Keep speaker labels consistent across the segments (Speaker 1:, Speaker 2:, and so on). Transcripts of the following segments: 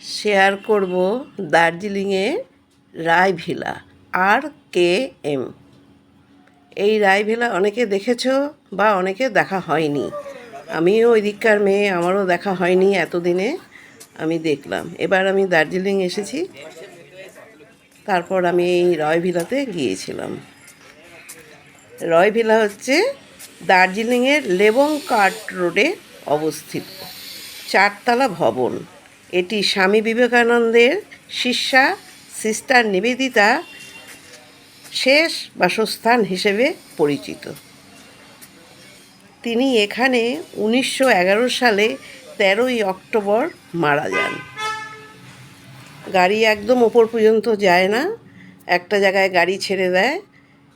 Speaker 1: Share করব দার্জিলিংয়ে রায়ভিলা আর K M. এই রায়ভিলা অনেকে দেখেছ বা অনেকে দেখা হয়নি। আমিও ওই দিককার মেয়ে, আমারও দেখা হয়নি এতদিনে, আমি দেখলাম। এবার আমি দার্জিলিং এসেছি। তারপর আমি এই রয়ভিলাতে গিয়েছিলাম। রয়ভিলা হচ্ছে দার্জিলিংয়ের লেবং কাট রোডে অবস্থিত। চারতলা ভবন। এটি স্বামী বিবেকানন্দের শিষ্যা, সিস্টার নিবেদিতা, শেষ বাসস্থান হিসেবে পরিচিত। তিনি এখানে উনিশশো এগারো সালে তেরোই অক্টোবর মারা যান। গাড়ি একদম ওপর পর্যন্ত যায় না, একটা জায়গায় গাড়ি ছেড়ে দেয়।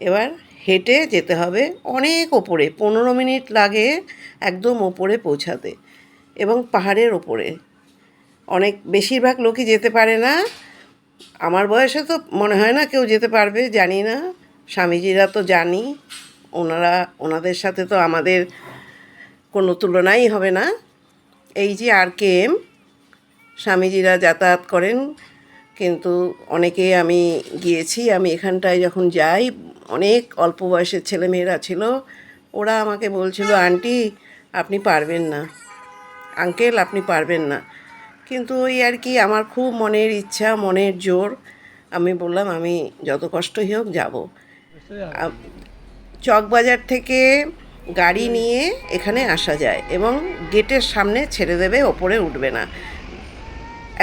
Speaker 1: এবার হেঁটে যেতে হবে অনেক ওপরে, পনেরো মিনিট লাগে একদম ওপরে পৌঁছাতে এবং পাহাড়ের ওপরে। অনেক বেশিরভাগ লোকই যেতে পারে না। আমার বয়সে তো মনে হয় না কেউ যেতে পারবে, জানি না। স্বামীজিরা তো জানি, ওনারা, ওনাদের সাথে তো আমাদের কোনো তুলনাই হবে না। এই যে আর কে এম, স্বামীজিরা যাতায়াত করেন, কিন্তু অনেকে আমি গিয়েছি, আমি এখানটায় যখন যাই, অনেক অল্প বয়সের ছেলেমেয়েরা ছিল, ওরা আমাকে বলছিল, আন্টি, আপনি পারবেন না। আঙ্কেল, আপনি পারবেন না। কিন্তু ওই আর কি, আমার খুব মনের ইচ্ছা, মনের জোর। আমি বললাম, আমি যত কষ্টই হোক যাব। চকবাজার থেকে গাড়ি নিয়ে এখানে আসা যায় এবং গেটের সামনে ছেড়ে দেবে, ওপরে উঠবে না।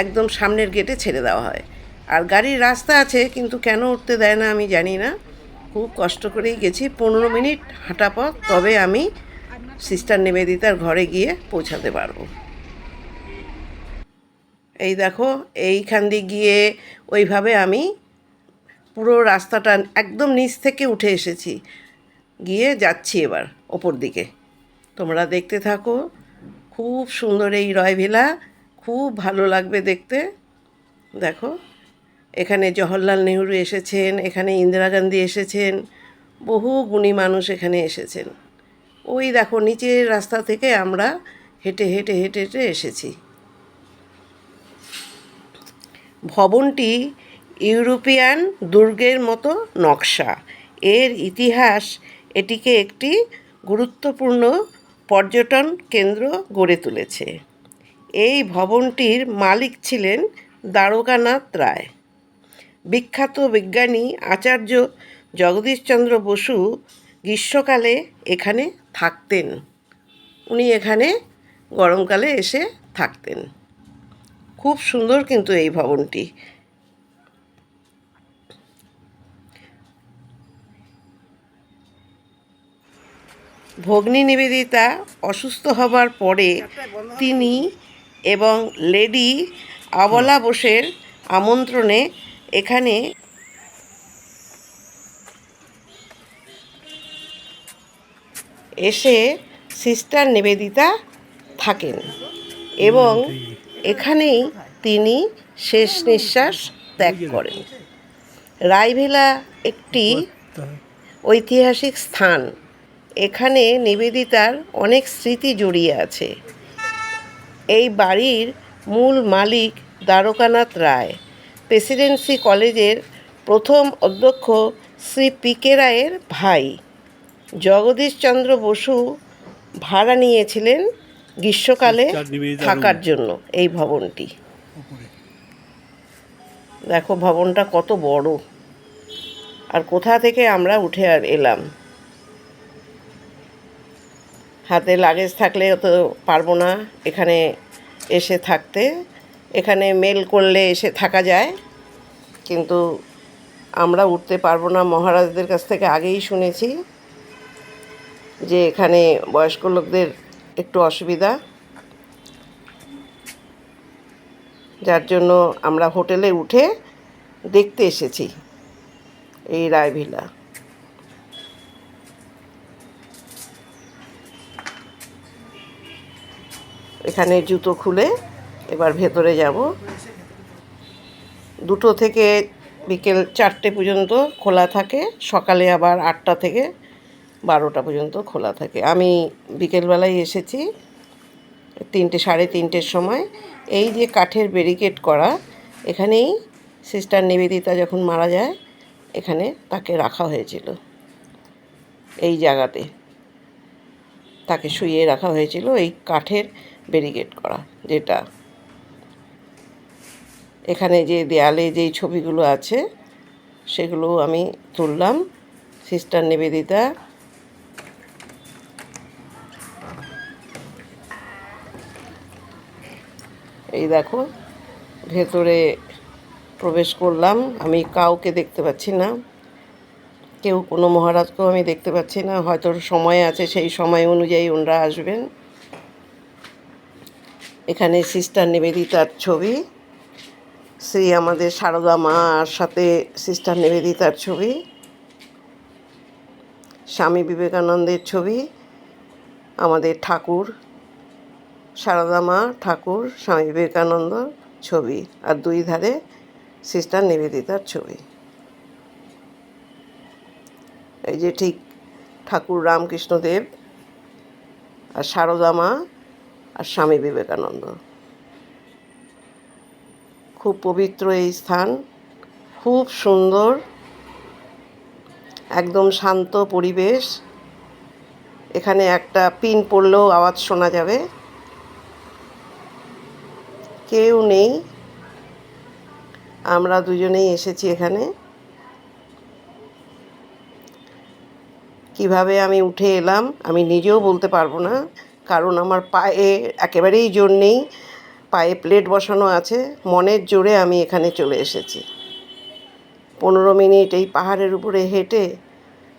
Speaker 1: একদম সামনের গেটে ছেড়ে দেওয়া হয়। আর গাড়ির রাস্তা আছে, কিন্তু কেন উঠতে দেয় না আমি জানি না। খুব কষ্ট করেই গেছি, পনেরো মিনিট হাঁটা পথ, তবে আমি সিস্টার নিবেদিতার ঘরে গিয়ে পৌঁছাতে পারব। এই দেখো, এইখান দিয়ে গিয়ে ওইভাবে আমি পুরো রাস্তাটা একদম নিচ থেকে উঠে এসেছি। গিয়ে যাচ্ছি এবার ওপর দিকে। তোমরা দেখতে থাকো, খুব সুন্দর এই রয়ভিলা খুব ভালো লাগবে দেখতে। দেখো, এখানে জওহরলাল নেহরু এসেছেন, এখানে ইন্দিরা গান্ধী এসেছেন, বহু গুণী মানুষ এখানে এসেছেন। ওই দেখো, নিচের রাস্তা থেকে আমরা হেঁটে হেঁটে হেঁটে হেঁটে এসেছি। ভবনটি ইউরোপিয়ান দুর্গের মতো নকশা। এর ইতিহাস এটিকে একটি গুরুত্বপূর্ণ পর্যটন কেন্দ্র গড়ে তুলেছে। এই ভবনটির মালিক ছিলেন দ্বারকানাথ রায়। বিখ্যাত বিজ্ঞানী আচার্য জগদীশচন্দ্র বসু গ্রীষ্মকালে এখানে থাকতেন। উনি এখানে গরমকালে এসে থাকতেন। খুব সুন্দর কিন্তু এই ভবনটি। ভগ্নী নিবেদিতা অসুস্থ হবার পরে তিনি এবং লেডি আবলা বোসের আমন্ত্রণে এখানে এসে সিস্টার নিবেদিতা থাকেন এবং এখানেই তিনি শেষ নিঃশ্বাস ত্যাগ করেন। রায়ভিলা একটি ঐতিহাসিক স্থান। এখানে নিবেদিতার অনেক স্মৃতি জড়িয়ে আছে। এই বাড়ির মূল মালিক দ্বারকানাথ রায়। প্রেসিডেন্সি কলেজের প্রথম অধ্যক্ষ শ্রী পি কে রায়ের ভাই। জগদীশচন্দ্র বসু ভাড়া নিয়েছিলেন গ্রীষ্মকালে থাকার জন্য এই ভবনটি। দেখো ভবনটা কত বড়। আর কোথা থেকে আমরা উঠে আর এলাম? হাতে লাগেজ থাকলে তো পারব না এখানে এসে থাকতে। এখানে মেল করলে এসে থাকা যায়। কিন্তু আমরা উঠতে পারব না। মহারাজদের কাছ থেকে আগেই শুনেছি যে এখানে বয়স্ক লোকদের একটু অসুবিধা। যার জন্য আমরা হোটেলে উঠে দেখতে এসেছি এই রায়ভিলা এখানে জুতো খুলে এবার ভেতরে যাব। দুটো থেকে বিকেল চারটে পর্যন্ত খোলা থাকে, সকালে আবার আটটা থেকে বারোটা পর্যন্ত খোলা থাকে। আমি বিকেলবেলায় এসেছি, তিনটে, সাড়ে তিনটের সময়। এই যে কাঠের ব্যারিকেড করা, এখানেই সিস্টার নিবেদিতা যখন মারা যায়, এখানে তাকে রাখা হয়েছিল। এই জায়গাতে তাকে শুয়ে রাখা হয়েছিল এই কাঠের ব্যারিকেড করা, যেটা। এখানে যে দেয়ালে যেই ছবিগুলো আছে সেগুলো আমি তুললাম। সিস্টার নিবেদিতা এই দেখো, ভেতরে প্রবেশ করলাম। আমি কাউকে দেখতে পাচ্ছি না। কেউ কোনো মহারাজকেও আমি দেখতে পাচ্ছি না। হয়তো সময় আছে, সেই সময় অনুযায়ী ওনারা আসবেন। এখানে সিস্টার নিবেদিতার ছবি। শ্রী আমাদের সারদা মা আর সাথে সিস্টার নিবেদিতার ছবি। স্বামী বিবেকানন্দের ছবি। আমাদের ঠাকুর সারদা মা ঠাকুর, স্বামী বিবেকানন্দ ছবি আর দুই ধারে সিস্টার নিবেদিতার ছবি। এই যে ঠিক ঠাকুর রামকৃষ্ণদেব আর সারদা মা আর স্বামী বিবেকানন্দ। খুব পবিত্র এই স্থান, খুব সুন্দর, একদম শান্ত পরিবেশ। এখানে একটা পিন পড়লেও আওয়াজ শোনা যাবে। কেউ নেই। আমরা দুজনেই এসেছি এখানে। কীভাবে আমি উঠে এলাম, আমি নিজেও বলতে পারব না, কারণ আমার পায়ে একেবারেই জোর নেই। পায়ে প্লেট বসানো আছে, মনের জোরে আমি এখানে চলে এসেছি। পনেরো মিনিট এই পাহাড়ের উপরে হেঁটে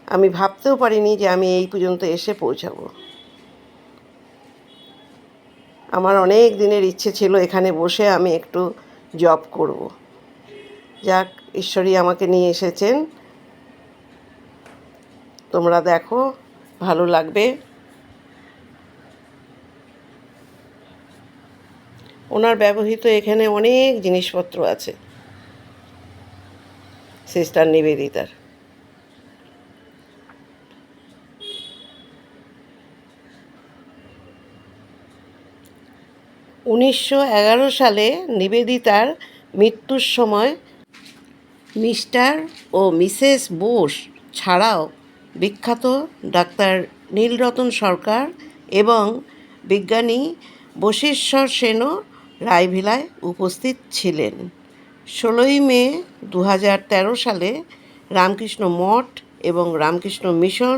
Speaker 1: আমি ভাবতেও পারিনি যে আমি এই পর্যন্ত এসে পৌঁছাবো। আমার অনেক দিনের ইচ্ছে ছিল এখানে বসে আমি একটু জব করব। যাক ঈশ্বরী আমাকে নিয়ে এসেছেন। তোমরা দেখো, ভালো লাগবে। ওনার ব্যবহৃত এখানে অনেক জিনিসপত্র আছে। সিস্টার নিবেদিতার। উনিশশো এগারো সালে নিবেদিতার মৃত্যুর সময় মিস্টার ও মিসেস বোস ছাড়াও বিখ্যাত ডাক্তার নীলরতন সরকার এবং বিজ্ঞানী বশিষ্ঠর সেনও রায়ভিলায় উপস্থিত ছিলেন। ষোলোই মে দু হাজার তেরো সালে রামকৃষ্ণ মঠ এবং রামকৃষ্ণ মিশন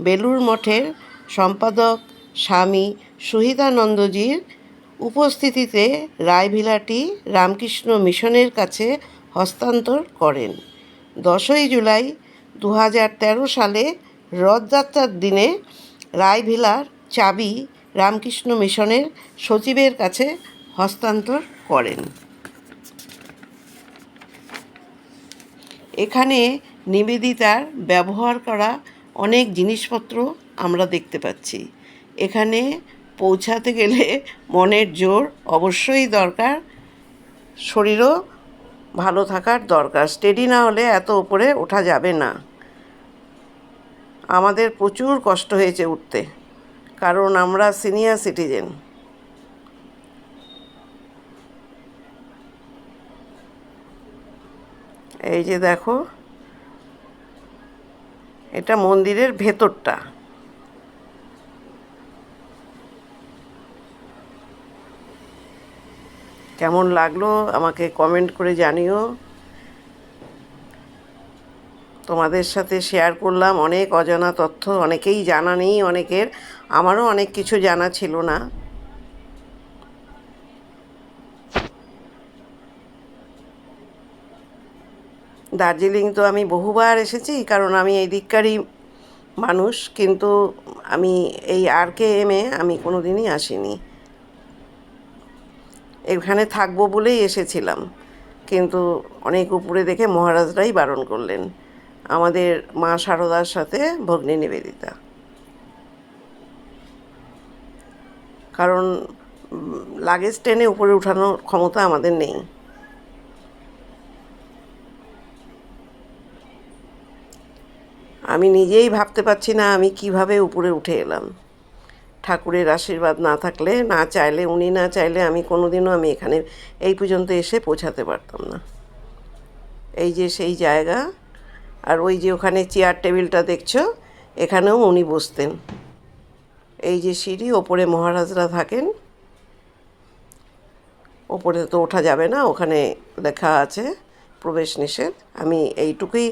Speaker 1: বেলুর মঠের সম্পাদক স্বামী সুহিতানন্দজির উপস্থিতিতে রায়ভিলাটি রামকৃষ্ণ মিশনের কাছে হস্তান্তর করেন। দশই জুলাই দু হাজার তেরো সালে রথযাত্রার দিনে রায়ভিলার চাবি রামকৃষ্ণ মিশনের সচিবের কাছে হস্তান্তর করেন। এখানে নিবেদিতার ব্যবহার করা অনেক জিনিসপত্র আমরা দেখতে পাচ্ছি। এখানে পৌঁছাতে গেলে মনের জোর অবশ্যই দরকার। শরীরও ভালো থাকার দরকার। স্টেডি না হলে এত উপরে ওঠা যাবে না। আমাদের প্রচুর কষ্ট হয়েছে উঠতে, কারণ আমরা সিনিয়র সিটিজেন এই যে দেখো, এটা মন্দিরের ভেতরটা। কেমন লাগল আমাকে কমেন্ট করে জানিও। তোমাদের সাথে শেয়ার করলাম, অনেক অজানা তথ্য, অনেকেই জানা নেই, অনেকের, আমারও অনেক কিছু জানা ছিল না। দার্জিলিং তো আমি বহুবার এসেছি, কারণ আমি এই দিককারই মানুষ, কিন্তু আমি এই আর কে এমে আমি কোনো দিনই আসিনি। এখানে থাকব বলেই এসেছিলাম। কিন্তু অনেক উপরে দেখে মহারাজরাই বারণ করলেন। আমাদের মা শারদার সাথে ভগ্নী নিবেদিতা। কারণ লাগেজ টেনে উপরে উঠানোর ক্ষমতা আমাদের নেই। আমি নিজেই ভাবতে পারছি না আমি কীভাবে উপরে উঠে এলাম। ঠাকুরের আশীর্বাদ না থাকলে, না চাইলে, উনি না চাইলে আমি কোনোদিনও আমি এখানে এই পর্যন্ত এসে পৌঁছাতে পারতাম না। এই যে সেই জায়গা, আর ওই যে ওখানে চেয়ার টেবিলটা দেখছ, এখানেও উনি বসতেন। এই যে সিঁড়ি, ওপরে মহারাজরা থাকেন। ওপরে তো ওঠা যাবে না, ওখানে লেখা আছে, প্রবেশ নিষেধ। আমি এইটুকুই,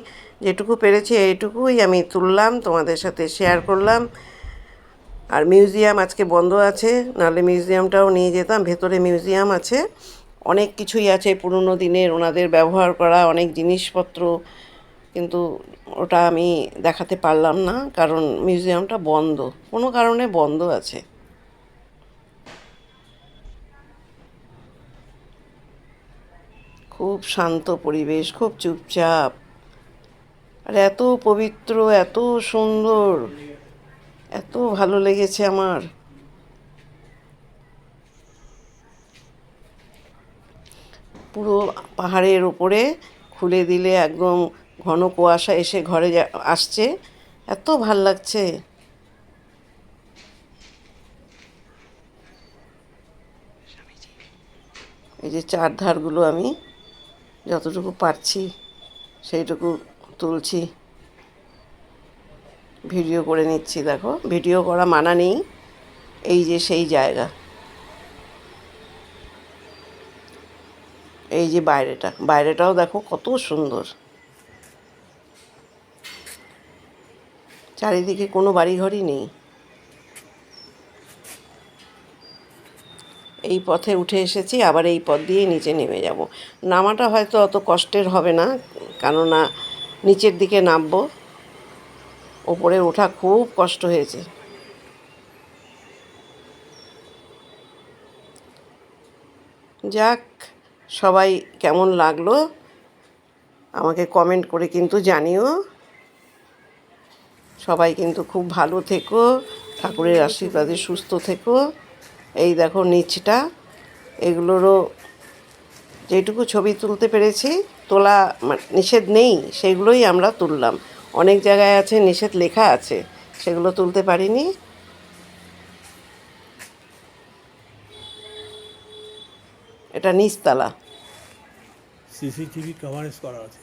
Speaker 1: যেটুকু পেরেছি এইটুকুই আমি তুললাম, তোমাদের সাথে শেয়ার করলাম। আর মিউজিয়াম আজকে বন্ধ আছে, নাহলে মিউজিয়ামটাও নিয়ে যেতাম, ভেতরে মিউজিয়াম আছে। অনেক কিছুই আছে, পুরনো দিনের ওনাদের ব্যবহার করা, অনেক জিনিসপত্র, কিন্তু ওটা আমি দেখাতে পারলাম না, কারণ মিউজিয়ামটা বন্ধ, কোনো কারণে বন্ধ আছে। খুব শান্ত পরিবেশ, খুব চুপচাপ। আর এত পবিত্র, এত সুন্দর। এত ভালো লেগেছে আমার। পুরো পাহাড়ের ওপরে খুলে দিলে একদম ঘন কুয়াশা এসে ঘরে আসছে। এত ভালো লাগছে। এই যে চার ধারগুলো আমি যতটুকু পারছি, সেইটুকু তুলছি। ভিডিও করে নিচ্ছি, দেখো। ভিডিও করা মানা নেই। এই যে সেই জায়গা। এই যে বাইরেটা। বাইরেটাও দেখো কত সুন্দর। চারিদিকে কোনো বাড়িঘরই নেই। এই পথে উঠে এসেছি, আবার এই পথ দিয়ে নিচে নেমে যাব। নামাটা হয়তো অত কষ্টের হবে না, কেননা নিচের দিকে নামবো। ওপরে ওঠা খুব কষ্ট হয়েছে। যাক, সবাই কেমন লাগল? আমাকে কমেন্ট করে কিন্তু জানিও। সবাই কিন্তু খুব ভালো থেকো, ঠাকুরের আশীর্বাদে সুস্থ থেকো। এই দেখো নিচটা, এগুলোরও যেটুকু ছবি তুলতে পেরেছি, তোলা মা- নিষেধ নেই, সেগুলোই আমরা তুললাম। অনেক জায়গায় আছে নিষেধ লেখা আছে। সেগুলো তুলতে পারিনি। এটা নিচতলা।
Speaker 2: সিসিটিভি কভারেজ করা আছে।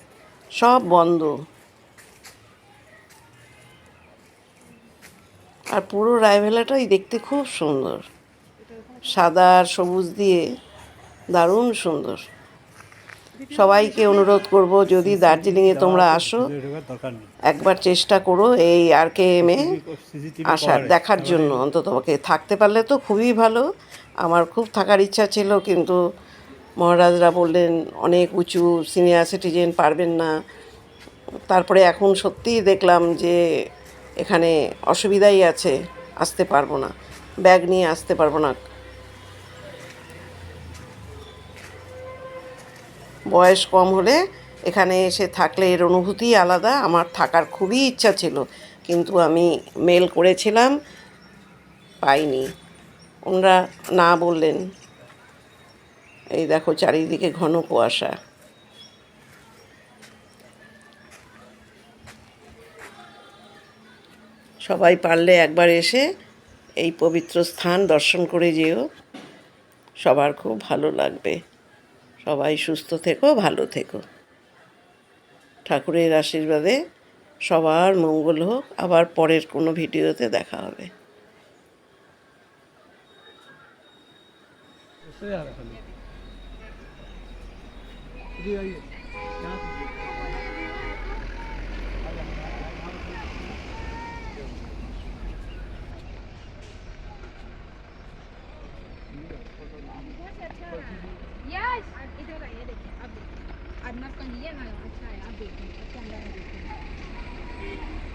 Speaker 1: সব বন্ধ। আর পুরো রায়ভেলাটাই দেখতে খুব সুন্দর। সাদা আর সবুজ দিয়ে দারুণ সুন্দর। সবাইকে অনুরোধ করব, যদি দার্জিলিংয়ে তোমরা আসো, একবার চেষ্টা করো এই আর কে এম
Speaker 2: এ
Speaker 1: আসার, দেখার জন্য। অন্তত থাকতে পারলে তো খুবই ভালো। আমার খুব থাকার ইচ্ছা ছিল, কিন্তু মহারাজরা বললেন, অনেক উঁচু সিনিয়র সিটিজেন পারবেন না। তারপরে এখন সত্যিই দেখলাম যে এখানে অসুবিধাই আছে, আসতে পারব না। ব্যাগ নিয়ে আসতে পারব না। বয়স কম হলে এখানে এসে থাকলে এর অনুভূতি আলাদা, আমার থাকার খুবই ইচ্ছা ছিল। কিন্তু আমি মেল করেছিলাম, পাইনি। ওনারা না বললেন। এই দেখো চারিদিকে ঘন কুয়াশা। সবাই পারলে একবার এসে এই পবিত্র স্থান দর্শন করে যেও। সবার খুব ভালো লাগবে। সবাই সুস্থ থেকো, ভালো থেকো। ঠাকুরের আশীর্বাদে সবার মঙ্গল হোক, আবার পরের কোনো ভিডিওতে দেখা হবে।
Speaker 3: Yes I'm not going to get my own. I'm not going to get.